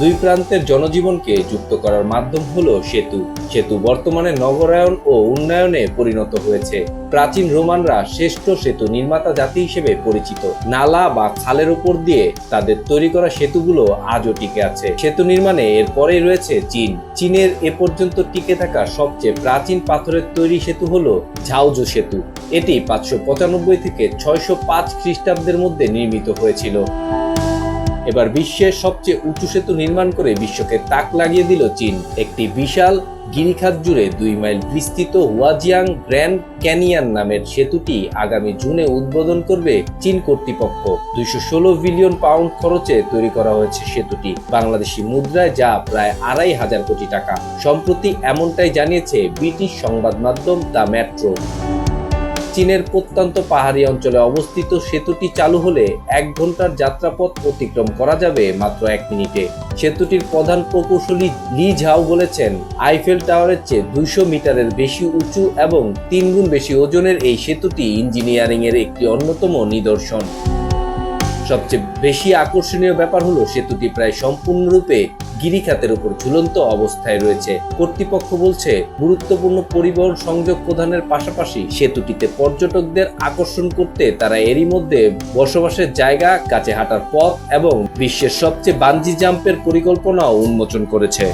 দুই প্রান্তের জনজীবনকে যুক্ত করার মাধ্যম হলো সেতু। সেতু বর্তমানে নগরায়ন ও উন্নয়নে পরিণত হয়েছে। প্রাচীন রোমানরা শ্রেষ্ঠ সেতু নির্মাতা জাতি হিসেবে পরিচিত। নালা বা খালের উপর দিয়ে তাদের তৈরি করা সেতুগুলো আজও টিকে আছে। সেতু নির্মাণে এর পরেই রয়েছে চীন। চীনের এ পর্যন্ত টিকে থাকা সবচেয়ে প্রাচীন পাথরের তৈরি সেতু হল ঝাউজো সেতু। এটি পাঁচশো পঁচানব্বই থেকে ছয়শো পাঁচ খ্রিস্টাব্দের মধ্যে নির্মিত হয়েছিল। এবার বিশ্বের সবচেয়ে উঁচু সেতু নির্মাণ করে বিশ্বকে তাক লাগিয়ে দিল চীন। একটি বিশাল গিরিখাত জুড়ে দুই মাইল বিস্তৃত ওয়াজিয়াং গ্র্যান্ড ক্যানিয়ান নামের সেতুটি আগামী জুনে উদ্বোধন করবে চীন কর্তৃপক্ষ। দুইশো ষোলো বিলিয়ন পাউন্ড খরচে তৈরি করা হয়েছে সেতুটি। বাংলাদেশি মুদ্রায় যা প্রায় আড়াই হাজার কোটি টাকা। সম্প্রতি এমনটাই জানিয়েছে ব্রিটিশ সংবাদ মাধ্যম দ্য মেট্রো। চীনের প্রত্যন্ত পাহাড়ি অঞ্চলে অবস্থিত সেতুটি চালু হলে এক ঘণ্টার যাত্রাপথ অতিক্রম করা যাবে মাত্র এক মিনিটে। সেতুটির প্রধান প্রকৌশলী লি ঝাও বলেছেন, আইফেল টাওয়ারের চেয়ে দুইশো মিটারের বেশি উঁচু এবং তিনগুণ বেশি ওজনের এই সেতুটি ইঞ্জিনিয়ারিংয়ের একটি অন্যতম নিদর্শন। সবচেয়ে বেশি আকর্ষণীয় ব্যাপার হলো সেতুটি প্রায় সম্পূর্ণরূপে গিরিখাতের উপর ঝুলন্ত অবস্থায় রয়েছে। কর্তৃপক্ষ বলছে, গুরুত্বপূর্ণ পরিবহন সংযোগ প্রদানের পাশাপাশি সেতুটিতে পর্যটকদের আকর্ষণ করতে তারা এরই মধ্যে বসবাসের জায়গা, কাছে হাঁটার পথ এবং বিশ্বের সবচেয়ে বাঞ্জি জাম্পের পরিকল্পনাও উন্মোচন করেছে।